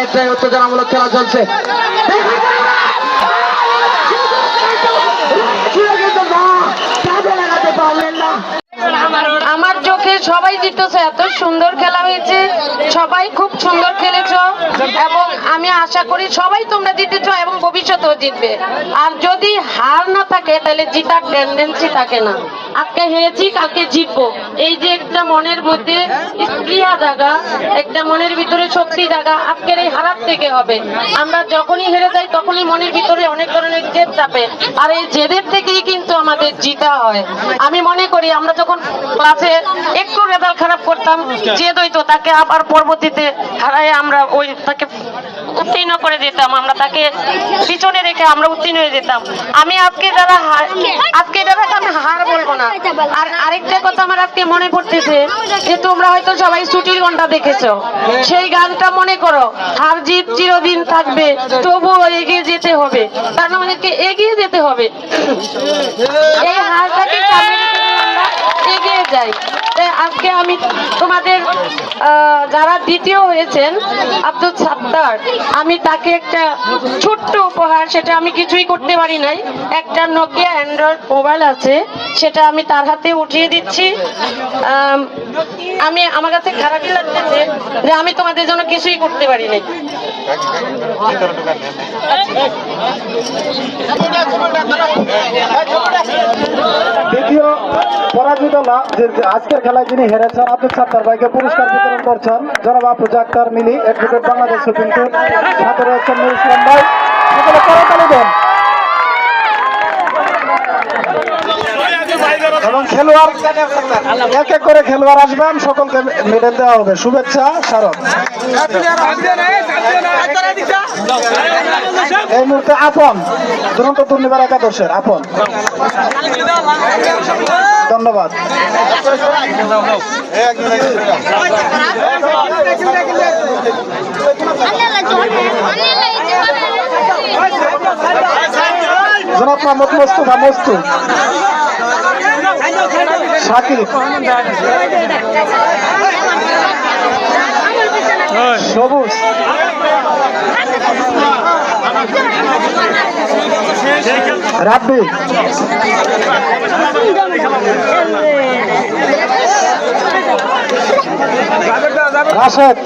একটাই উত্তেজনামূলক খেলা চলছে। আমার চোখে সবাই জিতেছে, এত সুন্দর খেলা হয়েছে। সবাই খুব সুন্দর খেলেছ এবং আমি আশা করি সবাই তোমরা জিতেছ এবং ভবিষ্যতেও জিতবে। আর যদি হার না থাকে, তাহলে জিতার টেন্ডেন্সি থাকে না। আজকে হেরেছি, কালকে জিতবো। এই যে একটা মনের মধ্যে স্প্রিয়া জায়গা একটা মনের ভিতরে শক্তি জাগা, আজকের এই হারার থেকে হবে। আমরা যখনই হেরে যাই, তখনই মনের ভিতরে অনেক ধরনের জেদ চাপে। আর এই জেদের থেকেই কিন্তু আমাদের জিতা হয়। আমি মনে করি, আমরা যখন ক্লাসে একটু রেজাল্ট খারাপ করতাম, জেদ হইতো, তাকে আবার পরবর্তীতে হারায় আমরা ওই, তাকে উত্তীর্ণ করে দিতাম, আমরা তাকে পিছনে রেখে আমরা উত্তীর্ণ হয়ে যেতাম। আমি আজকে যারা আজকে যারা না। আর আরেকটা কথা আমার আজকে মনে পড়তেছে যে তোমরা হয়তো সবাই ছুটির ঘণ্টা দেখেছ। সেই গানটা মনে করো হার জিত চিরদিন থাকবে তবুও এগিয়ে যেতে হবে। কারণ আমাদেরকে এগিয়ে যেতে হবে। এই হারটাকে সামনে রেখে যদি আমরা যাই আজকে আমি তোমাদের যারা দ্বিতীয় হয়েছেন, আব্দুল সাত্তার, আমি তাকে একটা ছোট্ট উপহার, সেটা আমি কিছুই করতে পারি নাই। একটা নোকিয়া অ্যান্ড্রয়েড মোবাইল আছে, সেটা আমি তার হাতে উঠিয়ে দিচ্ছি। আমি আমার কাছে খারাপই লাগতেছে যে আমি তোমাদের জন্য কিছুই করতে পারি নাই। দ্বিতীয় পরাজিত আজকের খেলায় যিনি হেরেছেন, আব্দুল সাত্তার ভাইকে পুরস্কার বিতরণ করছেন। জনাব আপু আক্তার মিলি অ্যাডভোকেট বাংলাদেশ সুপ্রিম কোর্ট, সাথে রয়েছেন ইসলাম ভাই। সকলে করতালি দেন এবং খেলোয়াড় এক এক করে খেলোয়াড় আসবেন, সকলকে মেডেল দেওয়া হবে। শুভেচ্ছা স্মারক এই মুহূর্তে আপন, দুরন্ত দুর্নিবার একাদশের আপন। ধন্যবাদ। জনাব মোহাম্মদ মোস্তফা, মস্তু। শাকিব সবুজ রাব্বি রাশেদ